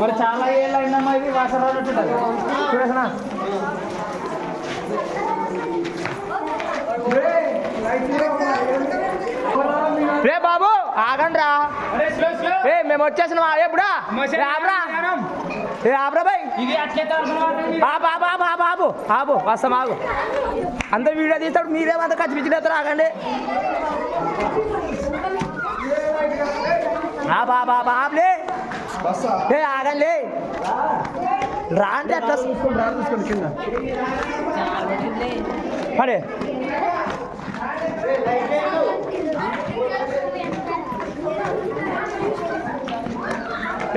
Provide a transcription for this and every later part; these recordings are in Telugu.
మరి చాలా ఏళ్ళు అయిందమ్మా ఇది వాసన రానట్టుంటది చూడసనా? రే బాబు ఆగండి రా. ఏ మేము వచ్చేసినాం ఎప్పుడా రాబరా ఏ ఆపరా బాయ్. ఆపు ఆపు వస్తాం ఆగు. అంత వీడియో తీస్తాడు మీరేమంత ఖర్చు పిచ్చిలేస్తారు ఆగండి ఆపు ఆపు ఆపు ఆపులే ఏ ఆగండి రా అంటే అట్లా పడే.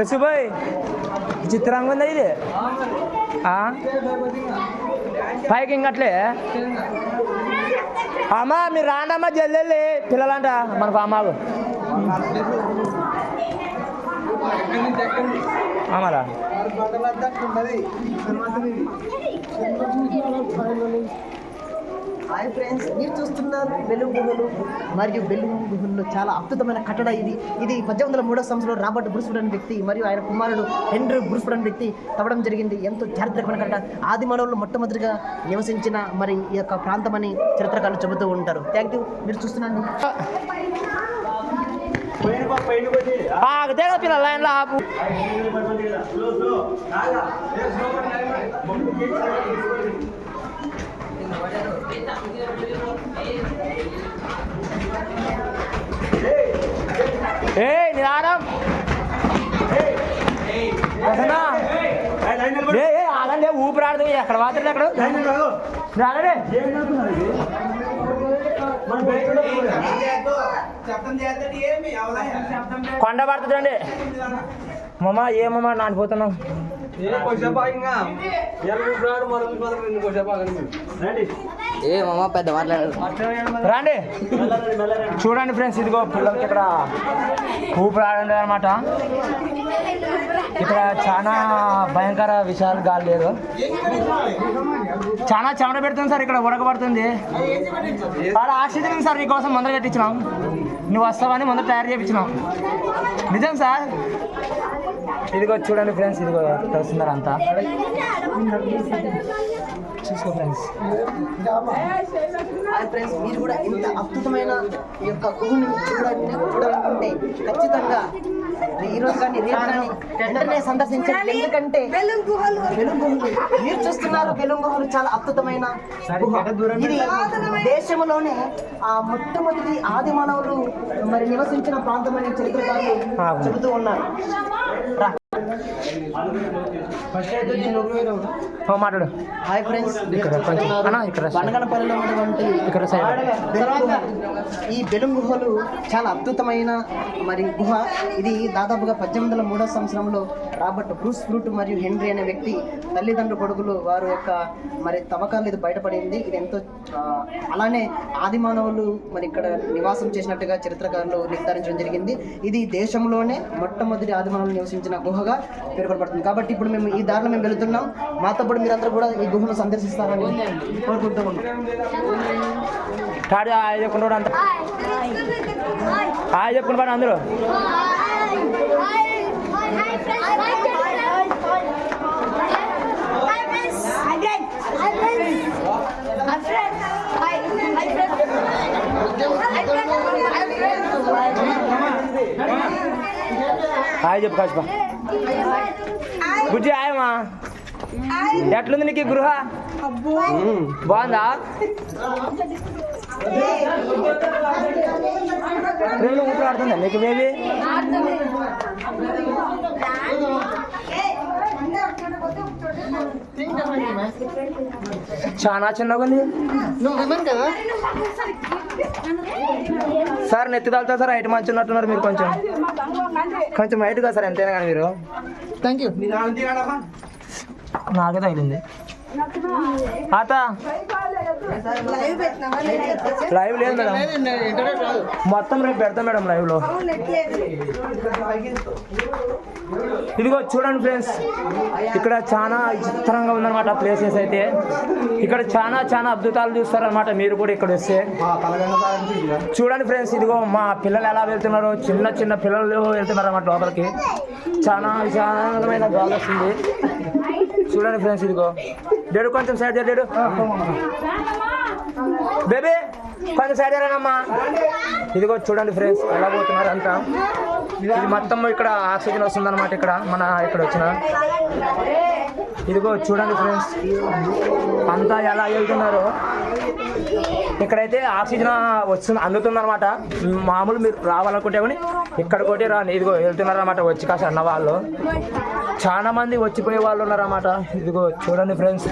సుబాయ్ చిత్రంగా ఉందా ఇది? ఆ? పైకి ఇంకట్లే. అమ్మా మీరు రాండమ్మా జల్దెళ్ళి పిల్లలంట మనకు అమ్మాగు ఆమరా. హాయ్ ఫ్రెండ్స్ మీరు చూస్తున్నారు బెలూన్ గుహలు మరియు బెలూన్ గుహల్లో చాలా అద్భుతమైన కట్టడ ఇది. ఇది పద్దెనిమిది వందల మూడో సంవత్సరంలో రాబర్ట్ బ్రూస్ఫుడ్ అనే వ్యక్తి మరియు ఆయన కుమారుడు హెన్రీ బ్రూస్ఫుడ్ అనే వ్యక్తి తవ్వడం జరిగింది. ఎంతో చారిత్రకమైన కట్టడ. ఆది మానవులు మొట్టమొదటిగా నివసించిన మరి ఈ యొక్క ప్రాంతం అని చరిత్రకారులు చెబుతూ ఉంటారు. థ్యాంక్ యూ మీరు చూస్తున్నాను ఆగితే కదా పిల్లల లైన్లో ఆపు ఏ నిదానం వసనా? ఆగండి ఊపిరాడదు ఎక్కడ మాత్రం అక్కడ రాగండి కొండ పడుతుందండి మమ్మ ఏమమ్మా నానిపోతున్నాం ఏ మామ పెద్ద మాట్లాడారు రండి. చూడండి ఫ్రెండ్స్ ఇదిగో పిల్లలకి ఇక్కడ ఊపిరాడండి అనమాట ఇక్కడ చాలా భయంకర విషయాలు గాలి లేదు. చాలా చెమట పెడుతుంది సార్ ఇక్కడ ఉడకబడుతుంది. ఆడ ఆశ్చర్యం సార్ నీకోసం ముందర కట్టించినాం. నువ్వు వస్తావని ముందర తయారు చేయించినాం. నిజం సార్? ఇదిగో చూడండి ఫ్రెండ్స్ ఇదిగో తెలుస్తున్నారు అంతా చూసుకో ఫ్రెండ్స్ ఫ్రెండ్స్ మీరు కూడా ఇంత అద్భుతమైన ఈ యొక్క గుహని చూడాలని చూడాలనుకుంటే ఖచ్చితంగా ఈ రోజు కానీ రేపు కానీ వెంటనే సందర్శించండి. ఎందుకంటే మీరు చూస్తున్నారు బెలూం గుహలు చాలా అద్భుతమైన. ఇది దేశంలోనే ఆ మొట్టమొదటి ఆది మానవులు మరి నివసించిన ప్రాంతం అని చరిత్రకారులు చెబుతూ ఉన్నారు. మాట్లాడు. హాయ్ ఫ్రెండ్స్ ఇక్కడ ఉన్నటువంటి ఇక్కడ గుహ. ఈ బెలూం గుహలు చాలా అద్భుతమైన మరి గుహ. ఇది దాదాపుగా పద్దెనిమిది వందల మూడో సంవత్సరంలో రాబర్ట్ బ్రూస్ ఫ్రూట్ మరియు హెన్రీ అనే వ్యక్తి తల్లిదండ్రుల కొడుకులు వారు యొక్క మరి తవ్వకాలు ఇది బయటపడింది. ఇది ఎంతో అలానే ఆది మానవులు మరి ఇక్కడ నివాసం చేసినట్టుగా చరిత్రకారులు నిర్ధారించడం జరిగింది. ఇది దేశంలోనే మొట్టమొదటి ఆది మానవులు నివసించిన ఎక్కువగా పేర్కొనబడుతుంది. కాబట్టి ఇప్పుడు మేము ఈ దారిలో మేము వెళుతున్నాం. మాతో పాటు మీరందరూ కూడా ఈ గుహను సందర్శిస్తారని కోరుకుంటూ ఉన్నాం. టాడి ఆయన చెప్పుకుంటాడు అందరూ. హాయ్ చెప్పు కాశపా బుజ్జి ఆయమా ఎట్లుంది నీకు గృహ? బాగుందా? రెండు ఊపిరి ఆడుతుందా నీకు బేబీ? చాలా చిన్నగా ఉంది. సార్ నెత్తి తలుతా సార్ హైట్ మంచి ఉన్నట్టున్నారు మీరు కొంచెం. కొంచెం హైట్గా సార్ ఎంతైనా కానీ మీరు. థ్యాంక్ యూ నాకే తగిలింది. ఆత. లైవ్ లేదు మేడం. మొత్తం రేపు పెడతాం మేడం లైవ్లో. ఇదిగో చూడండి ఫ్రెండ్స్ ఇక్కడ చాలా చిత్రంగా ఉందన్నమాట ప్లేసెస్ అయితే. ఇక్కడ చాలా చాలా అద్భుతాలు చూస్తారనమాట మీరు కూడా ఇక్కడ వస్తే. చూడండి ఫ్రెండ్స్ ఇదిగో మా పిల్లలు ఎలా వెళ్తున్నారో? చిన్న చిన్న పిల్లలు వెళ్తున్నారు అన్నమాట లోపలికి. చాలా విశాలమైన గాలి వస్తుంది చూడండి ఫ్రెండ్స్ ఇదిగో. డేడు కొంచెం సైడ్ డేడు. బేబీ కొంచెం సైడ్ అమ్మా ఇదిగో చూడండి ఫ్రెండ్స్ ఎలా పోతున్నారు అంతా. ఇది మొత్తం ఇక్కడ ఆక్సిజన్ వస్తుంది అనమాట ఇక్కడ మన ఇక్కడ వచ్చిన. ఇదిగో చూడండి ఫ్రెండ్స్ అంతా ఎలా వెళ్తున్నారో. ఇక్కడైతే ఆక్సిజన్ వస్తుంది అందుతుంది అనమాట మామూలు మీరు రావాలనుకుంటే కానీ ఇక్కడ కొట్టి రాని ఇదిగో వెళ్తున్నారు అనమాట వచ్చి కాస్త అన్న వాళ్ళు చాలా మంది వచ్చిపోయే వాళ్ళు ఉన్నారన్నమాట. ఇదిగో చూడండి ఫ్రెండ్స్.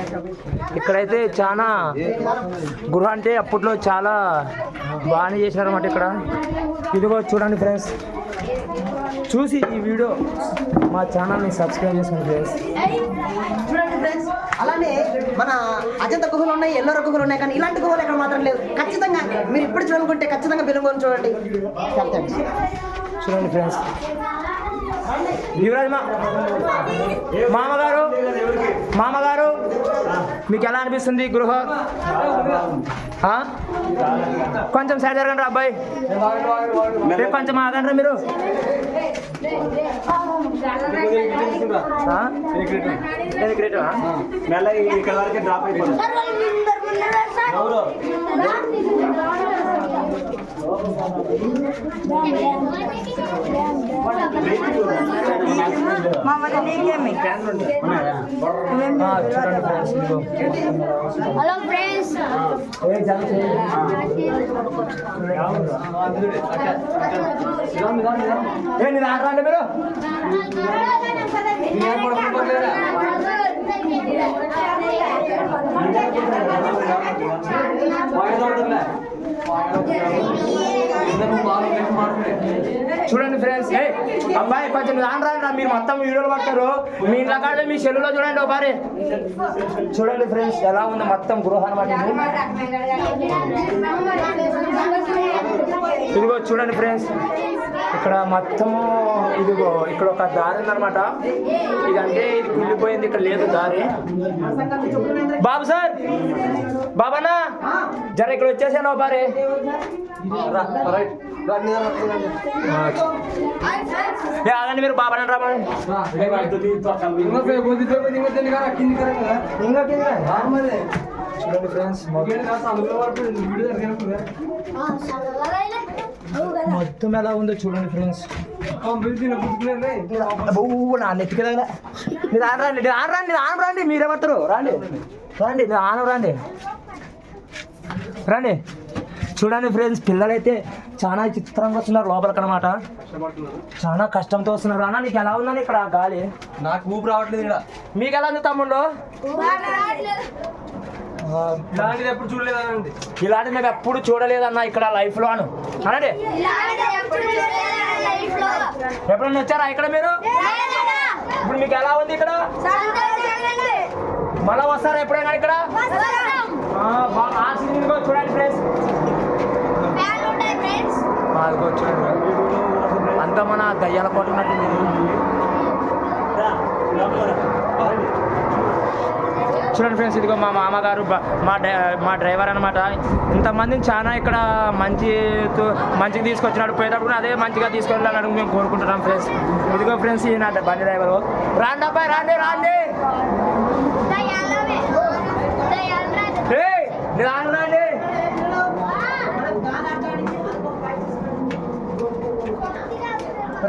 ఇక్కడైతే చాలా గృహ అంటే అప్పట్లో చాలా బాగానే చేసినారన్నమాట ఇక్కడ. ఇదిగో చూడండి ఫ్రెండ్స్. చూసి ఈ వీడియో మా ఛానల్ని సబ్స్క్రైబ్ చేసుకోండి ఫ్రెండ్స్. చూడండి ఫ్రెండ్స్. అలానే మన అజంత గుహలు ఉన్నాయి ఎల్లర గుహలు ఉన్నాయి కానీ ఇలాంటి గుహలు ఇక్కడ మాత్రం లేదు ఖచ్చితంగా మీరు ఇప్పుడు చూడాలనుకుంటే ఖచ్చితంగా బెలుగుని చూడండి. చూడండి ఫ్రెండ్స్. యువరాజ్ మా మామగారు మామగారు మీకు ఎలా అనిపిస్తుంది గృహ? కొంచెం సైడ్ జరగండి రా అబ్బాయి. రేపు కొంచెం ఆగండి మీరు? మెల్ల ఇక్కడ వరకే డ్రాప్ అయిపోయింది మామూలు నీకేమి హలో ఫ్రెండ్స్ ఏ జరుగు మీరు వాయిదా నేను చూడండి ఫ్రెండ్స్ ఏ అబ్బాయి కొంచెం రాను రాను మీరు మొత్తం వీడియోలు పడతారు మీ ఇంట్లో కాడే మీ సెల్లులో చూడండి ఒకసారి. చూడండి ఫ్రెండ్స్ ఎలా ఉంది మొత్తం గృహ పట్టింది ఇదిగో చూడండి ఫ్రెండ్స్ ఇక్కడ మొత్తము ఇదిగో ఇక్కడ ఒక దారి ఉందన్నమాట. ఇదంటే ఇది కుళ్ళిపోయింది ఇక్కడ లేదు దారి. బాబు సార్ బాబన్నా జర ఇక్కడ వచ్చేసాను బారే. ఆగండి మీరు బాబాని రామని కింద? చూడండి ఫ్రెండ్స్ మొత్తం ఎలా ఉందో చూడండి ఫ్రెండ్స్ నా నెత్తి కదా మీరు ఆన రండి నేను ఆన రండి ఆన రండి మీరేమంటారు రండి రండి నేను ఆన రండి రండి. చూడండి ఫ్రెండ్స్ పిల్లలైతే చాలా చిత్రంగా వస్తున్నారు లోపలికి అనమాట చాలా కష్టంతో వస్తున్నారు. అన్న నీకు ఎలా ఉందని ఇక్కడ గాలి? నాకు ఊపు రావట్లేదు ఇక్కడ. మీకు ఎలా ఉంది తమ్ముళ్ళు? ఇలాంటి మేము ఎప్పుడు చూడలేదన్న ఇక్కడ లైఫ్లో అను. అనండి. ఎప్పుడన్నా వచ్చారా ఇక్కడ మీరు? ఇప్పుడు మీకు ఎలా ఉంది ఇక్కడ? మళ్ళా వస్తారా ఎప్పుడైనా ఇక్కడ? ఆ, చూడండి ఫ్రెండ్స్ అదిగో చూడండి అంతా మన దయ్యాల పాటు ఉన్నట్టు చూడండి ఫ్రెండ్స్ ఇదిగో మా మామగారు మా డ్రై మా డ్రైవర్ అనమాట ఇంతమందిని చాలా ఇక్కడ మంచి మంచిగా తీసుకొచ్చినాడు. పోయేటప్పుడు కూడా అదే మంచిగా తీసుకెళ్ళాలని మేము కోరుకుంటున్నాం ఫ్రెండ్స్. ఇదిగో ఫ్రెండ్స్ ఈయన బండి డ్రైవరు రాండి అబ్బాయి రాండి రాండి. రాండి.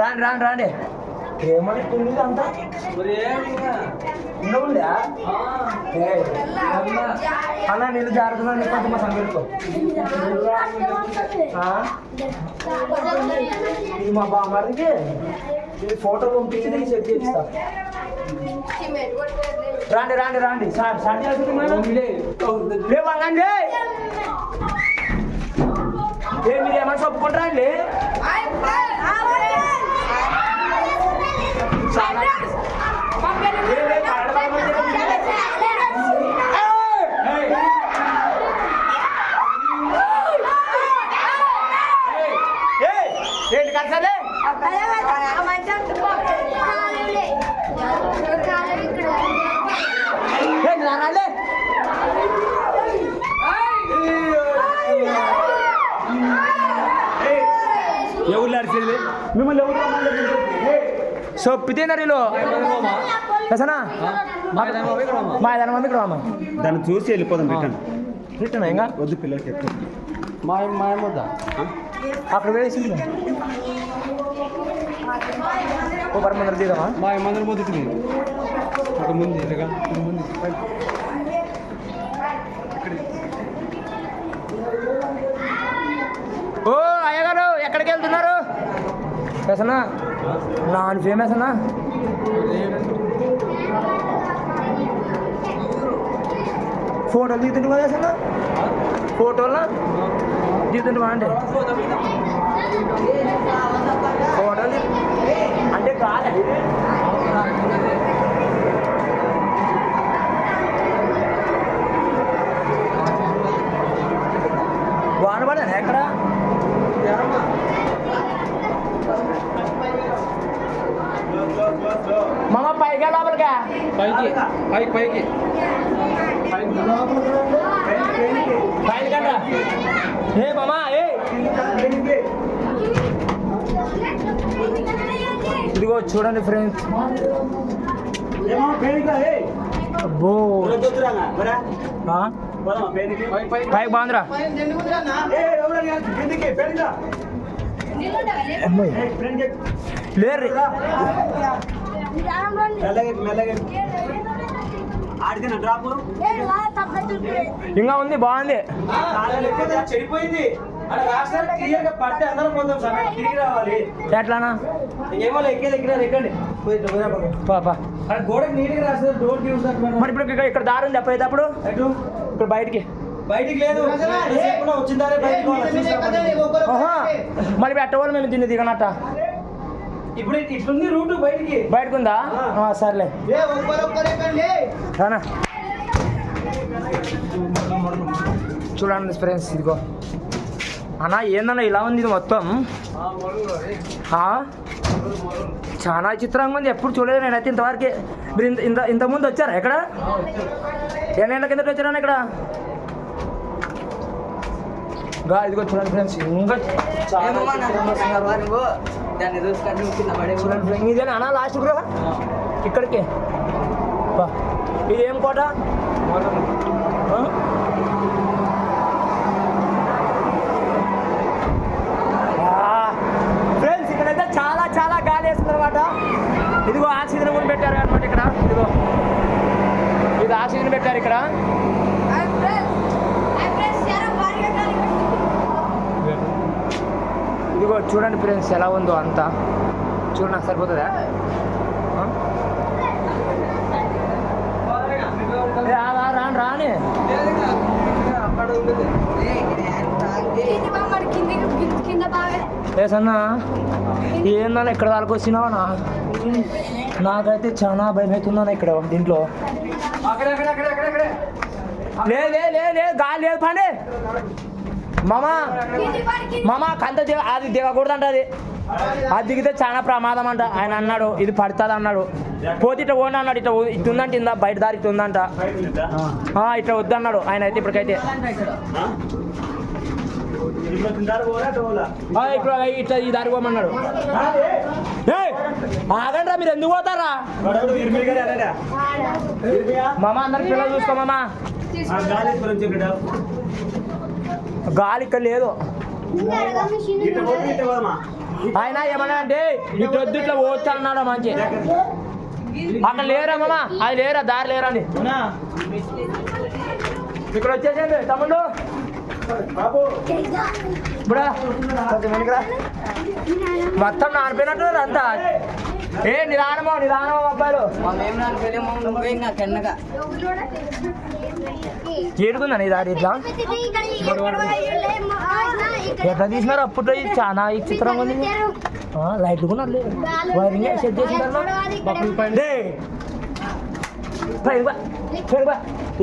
రాండి రాండి రాండి. ఏమని అంతా? ఉందా అన్న నీళ్ళు జాగ్రత్తగా కొంచెం మా సంగతితో ఇది మా బామ్మడికి ఇది ఫోటో పంపించి నీకు చెక్ చేస్తా రాండి రాండి రాండి. సార్ సార్ లేవండి ఏ మీరు ఏమన్నా చెప్పుకుంటారా అండి ఏ, ఏ, కన్నడ బాగా మాట్లాడండి. ఏయ్! సరే కాలులే. కాలు ఇక్కడ. ఏ, రా, రాలే. ఎవరు అరిచేది మిమ్మల్ని ఎవరు సొప్పితే నరిలో సనా మా దాని రామా దాన్ని చూసి వెళ్ళిపోదాం రిటర్న్. రిటర్న్ ఇంకా వద్దు పిల్లలకి ఎక్కువ మా మాయమొద్దా? అక్కడ వేసింది ఓ పర ముందర తీద్దామా? మా మందరం పోతుంది ఒక ముందు ఇలాగా ముందు. ఓ అయ్యగారు ఎక్కడికి వెళ్తున్నారు? వేసనా నాన్ ఫేమస్ అన్నా? ఫోటోలు దిగుతుంటే కదా వేసన్నా ఫోటోలు? దిగుతుంటే అంటే ఫోటోలు అంటే కాదు వాన పడాను ఎక్కడ మామ పైగా లోపలికా పైకి పైకి పైకి పైన కండ్రా ఏ మామా ఏ ఇదిగో చూడండి ఫ్రెండ్స్ అబ్బో ఆ? పైకి బాగుందిరా అమ్మాయి. లేరు ఇంకా ఉంది బాగుంది. చెడిపోయింది. అక్కడ రాష్ట్రాలు క్లియర్గా పడితే అందరం పోతాం సార్ తిరిగి రావాలి. ఎట్లానా? మరి ఇప్పుడు ఇక్కడ- ఇక్కడ దారి ఉంది అప్పుడు ఇక్కడ బయటికి. బయటికి లేదు. వచ్చిందారే బయటికి. మరి పెట్టవాలి మేము దీన్ని దిగనట్ట? ఇప్పుడు ఇట్లుంది రూట్ బయటికి. బయటకు ఉందా సర్లే. రానా. చూడండి ఫ్రెండ్స్ ఇదిగో. అన్నా ఏందన్నా ఇలా ఉంది ఇది మొత్తం? ఆ? చాలా చిత్రంగా ఉంది ఎప్పుడు చూడలేదు నేనైతే ఇంతవరకు. మీరు ఇంత ఇంత ఇంతకుముందు వచ్చారా ఎక్కడ? ఎన్నేళ్ళ కిందట వచ్చారా ఇక్కడ? గా ఇదిగో చూడండి ఫ్రెండ్స్ ఇంకా చాలా. దాన్ని చూసుకొని కింద పడే చూడండి ఇదేనా అన్నా లాస్ట్ కూడా? ఇక్కడికి. బా. ఇది ఏం కోట. ఫ్రెండ్స్ ఇక్కడైతే చాలా చాలా గాలి వేస్తుంది అనమాట ఇదిగో ఆక్సిజన్ కూడా పెట్టారు అనమాట ఇక్కడ. ఇదిగో. ఇది ఆక్సిజన్ పెట్టారు ఇక్కడ ఐ ఫ్రెండ్స్ ఐ ఫ్రెండ్స్ యారా బారిగా గాలి ఇదిగో చూడండి ఫ్రెండ్స్ ఎలా ఉందో అంతా. చూడండి సరిపోతుందా రాను ఏందన్న ఇక్కడ దానికి వచ్చినావా నా? నాకైతే చాలా భయం అవుతుందన్న ఇక్కడ దీంట్లో. లే లే లే గాలి లేదు పండి. మామ కింద మామ కంత దిగ అది దిగకూడదంట అది. అది దిగితే చాలా ప్రమాదం అంట ఆయన అన్నాడు ఇది పడుతుంది అన్నాడు పోతే ఇట్లా ఓన్ అన్నాడు ఇట్లా ఇట్లా ఉందంట ఇందా బయట దారి ఇట్లా ఉందంట. ఇట్లా వద్దన్నాడు. ఆయన అయితే ఇప్పటికైతే. ఇప్పుడు ఇట్లా ఈ దారి పోమన్నాడు. ఆగండ్రా మీరు ఎందుకు పోతారా? మామ అందరికి పిల్లలు చూసుకో మామ. గాలి ఇక్కడ లేదు. ఆయన ఏమన్నా అంటే ఇటు వద్దు ఇట్లా పోతా అన్నాడు మంచి. అక్కడ లేరా మామ? అది లేరా? దారి లేరా అని. ఇక్కడ వచ్చేసేయండి తమ్ముడు ఇప్పుడా? మొత్తం నానిపోయినట్టు అంతా. ఏ నిదానమో నిదానమో అబ్బాయిలు. మేము నీ దారి ఇట్లా? ఎట్లా తీసినారు? అప్పుడు చాలా ఈ చిత్రం ఉంది. లైట్లు కూడా లేదు వైరింగ్ సెట్ చేసినారు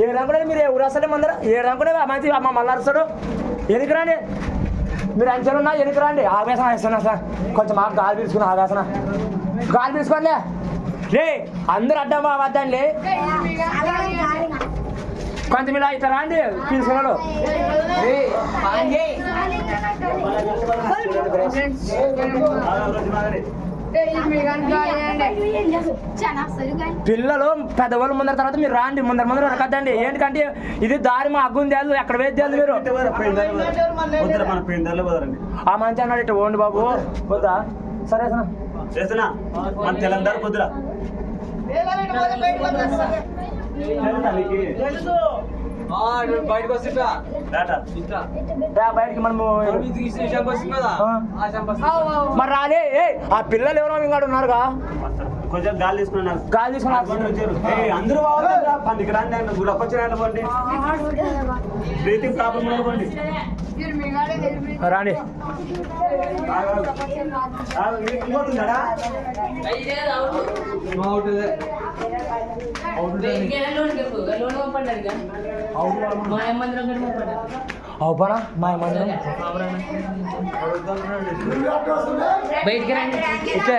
ఏ రాకుండా మీరు? ఎవరు అసలే మందర? ఏ రాకుండా మంచి అమ్మ మళ్ళీ అరుస్తాడు. ఎందుకు రాని మీరు అంచెలు ఉన్నా ఎనికి రండి? ఆవేశం వేస్తున్నా సార్. కొంచెం మాకు గాలి పీల్చుకుని ఆవేశన గాలి పీల్చుకోండి. రే అందరు అడ్డం వద్దండి కొంచెం ఇలా ఇట్లా రండి పీల్చుకున్నాడు పిల్లలు పెద్దవాళ్ళు ముందర తర్వాత మీరు రాండి ముందర ముందర రకద్దండి ఏంటంటే ఇది దారి మా అగ్గుంది తేలు ఎక్కడ వేది తేలు మీరు. ఆ మంచి అన్నాడు ఇట్లా ఓండి బాబు. వద్దా? సరే మన తెలంగాణ పొద్దురా. బయటకు వస్తుంటా బయటికి మనము. మరి రాలే. ఏ ఆ పిల్లలు ఎవరో ఇంకాడు ఉన్నారుగా? కొంచెం గాలి తీసుకున్నా గాలి తీసుకుని వచ్చారు. ఏయ్, అందరూ బాగుంటారా పందికి రాండి ఆయన. గుడకొచ్చిన పండి. బ్రీతింగ్ ప్రాబ్లం అనుకోండి రాండి. ఇంకోటి ఉందాడా అవునా మా మందిరం బయటికి రండి ఇట్లే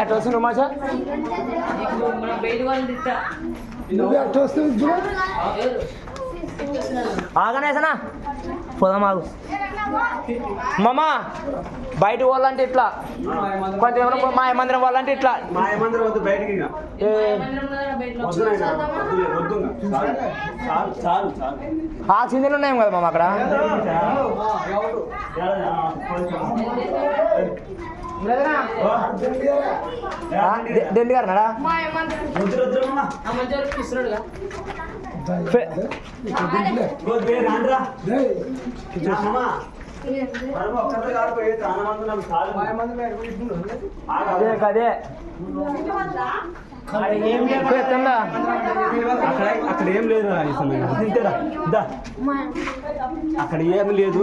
ఎట్లా వస్తుంది మాచా మనం బయట వాళ్ళు తిట్టా ఆగనేసనా పోదాం ఆగు. మామ బయట వాళ్ళంటే ఇట్లా. కొంచెం ఎవరో మా మందిరం వాళ్ళంటే ఇట్లా చాలు ఆక్సిజన్ ఉన్నాయి కదా మామ అక్కడ? ఆ, దెండి గారు అదే. కదే అక్కడ ఏం లేదు. తింటేరా, దా. అక్కడ ఏం లేదు.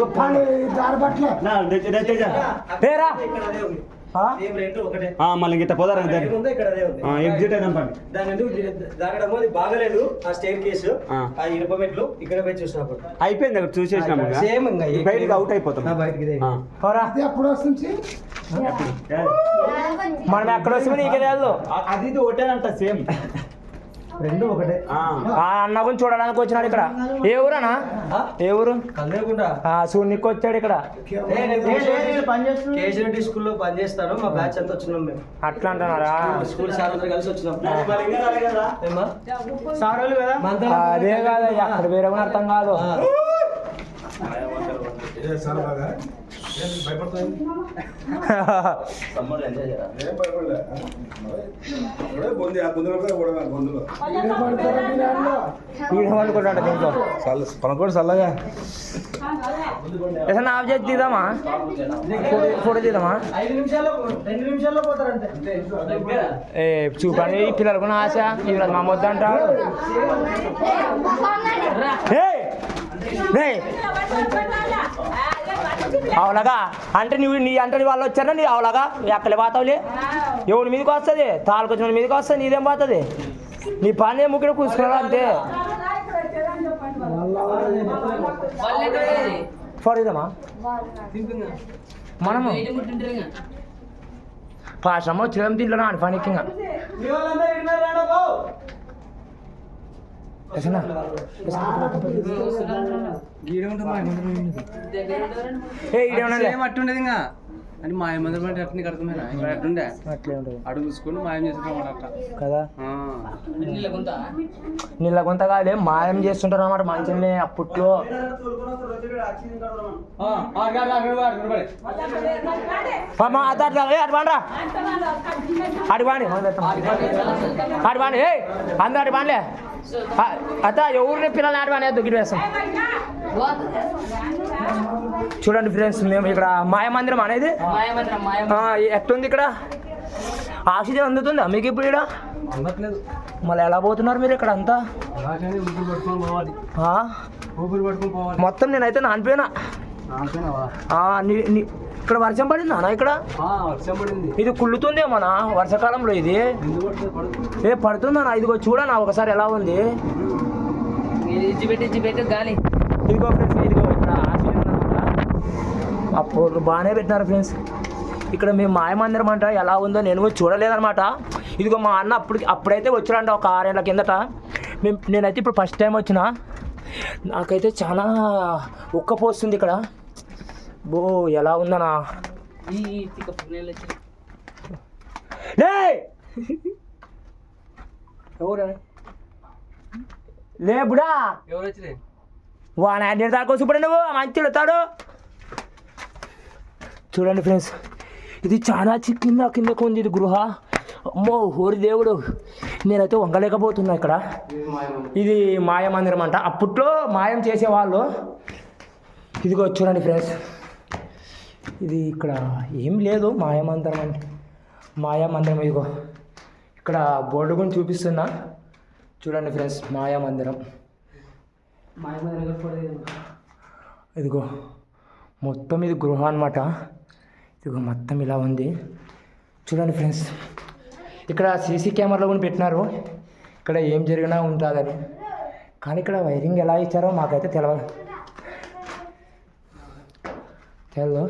మళ్ళీ గిట్ట పోదారా ఎగ్జిట్ అయినా పండి దాని ఎందుకు దాగడము? అది బాగలేదు ఆ స్టేర్ కేసు ఆ. ఇనుప మెట్లు ఇక్కడ పోయి చూసినప్పుడు అయిపోయింది అక్కడ చూసేసినాము ఇక. సేమ్ ఇంకా బయటికి అవుట్ అయిపోతాం. బయటికి. పోరా. ఏ, మనం ఎక్కడ వస్తామో నీకే తెలియదు అది ఇది ఒకటేనంట సేమ్. రెండు ఒకటే. ఆ అన్న గురించి చూడడానికి వచ్చినాడు ఇక్కడ. ఏ ఊరనా ఏ ఊరు సూర్యునికి వచ్చాడు ఇక్కడ. కేజీరెడ్డి స్కూల్లో పనిచేస్తాను మా బ్యాచ్ అంతా వచ్చినాం మేము. అట్లా అంటున్నారా? స్కూల్ సార్ అందరూ కలిసి వచ్చినాం. అదే కాదు అక్కడ వేరే అర్థం కాదు. ఆ. ఈడమనుకుంటాడు దీంట్లో. పనుకోండి చల్లగా ఏదైనా ఆఫ్ చేసి తీద్దామా? ఫోటో తీద్దామా? ఐదు నిమిషాల్లో రెండు నిమిషాల్లో పోతారంటే. ఏ చూపండి. ఈ పిల్లలకు కూడా ఆశ ఇవాళ మా ఏయ్! ఏయ్! అవులాగా అంటే నువ్వు నీ అంటే వాళ్ళు వచ్చారా? నీ అవులాగా? ఎక్కడ పోతావులే? ఎవరి మీదకి వస్తుంది? తాళకొచ్చిన మీదకి వస్తుంది? నీదేం పోతుంది? నీ పని ముక్కడ కూర్చున్నాడు అంతే ఫోటో మనము. పాశ్రమ వచ్చిన దీంట్లో పనికి ఇంకా మీ వాళ్ళందరూ ఇన్నారు రాండి బాబు. ఎసనా? అట్టుండేది ఇంకా. అని మాయ మందిరం అంటే అట్ని కడుతున్నారా ఇక్కడ అట్టుండే అట్లే ఉంటుంది అడుగు చూసుకొని మాయం చేసుకుంటాం అట్ట కదా? ఆ. నీళ్ళ కొంత కాదే మాయం చేస్తుంటారు అన్నమాట మంచిని అప్పట్లో అటు అటు అటు అటు అటు బాండి ఏ అందరూ అటు అత్త ఎవరిని పిల్లల్ని అటు బాండి దుగ్గిడి వేస్తాం. చూడండి ఫ్రెండ్స్ మేము ఇక్కడ మాయ మందిరం అనేది. ఎట్టుంది ఇక్కడ? ఆక్సిజన్ అందుతుందా మీకు ఇప్పుడు ఇక్కడ? మళ్ళీ ఎలా పోతున్నారు మీరు ఇక్కడ అంతా? మొత్తం నేనైతే నానిపోయినా. ఇక్కడ వర్షం పడిందా నా ఇక్కడ? ఆ, వర్షం పడింది. ఇది కుళ్ళుతుందేమోనా వర్షాకాలంలో ఇది. ఏ పడుతుందా ఇదిగో చూడనా ఒకసారి ఎలా ఉంది. గాలి. ఇదిగో ఫ్రెండ్స్ ఇదిగో వాళ్ళు బాగానే పెట్టినారు ఫ్రెండ్స్. ఇక్కడ మేము మాయమందిరం అంట ఎలా ఉందో నేను కూడా చూడలేదన్నమాట. ఇదిగో మా అన్న అప్పుడు అప్పుడైతే వచ్చాడంట ఒక ఆరేళ్ళ కిందట. మేము నేనైతే ఇప్పుడు ఫస్ట్ టైం వచ్చిన. నాకైతే చాలా ఉక్కపోస్తుంది ఇక్కడ. బో ఎలా ఉందనా ఈ తిక్క పుణ్యాలు వచ్చి లే ఎవరు? లే బుడా ఎవరు వచ్చింది వాన అన్ని దాకా చూపండి నువ్వు? మంచి వెళ్తాడు చూడండి ఫ్రెండ్స్ ఇది చాలా కింద కిందకు ఉంది ఇది గృహ. అమ్మో హోరి దేవుడు. నేనైతే వంగలేకపోతున్నా ఇక్కడ. ఇది మాయ మందిరం అంట. అప్పట్లో మాయం చేసేవాళ్ళు. ఇదిగో చూడండి ఫ్రెండ్స్. ఇది ఇక్కడ ఏం లేదు మాయ మందిరం అంటే. మాయా మందిరం ఇదిగో ఇక్కడ బోర్డు గురించి చూపిస్తున్నా. చూడండి ఫ్రెండ్స్ మాయా మందిరం ఇదిగో మొత్తం ఇది గృహ అనమాట ఇదిగో మొత్తం ఇలా ఉంది. చూడండి ఫ్రెండ్స్ ఇక్కడ సీసీ కెమెరాలు కూడా పెట్టినారు. ఇక్కడ ఏం జరిగినా ఉంటుందని. కానీ ఇక్కడ వైరింగ్ ఎలా ఇచ్చారో మాకైతే తెలియదు తెలియదు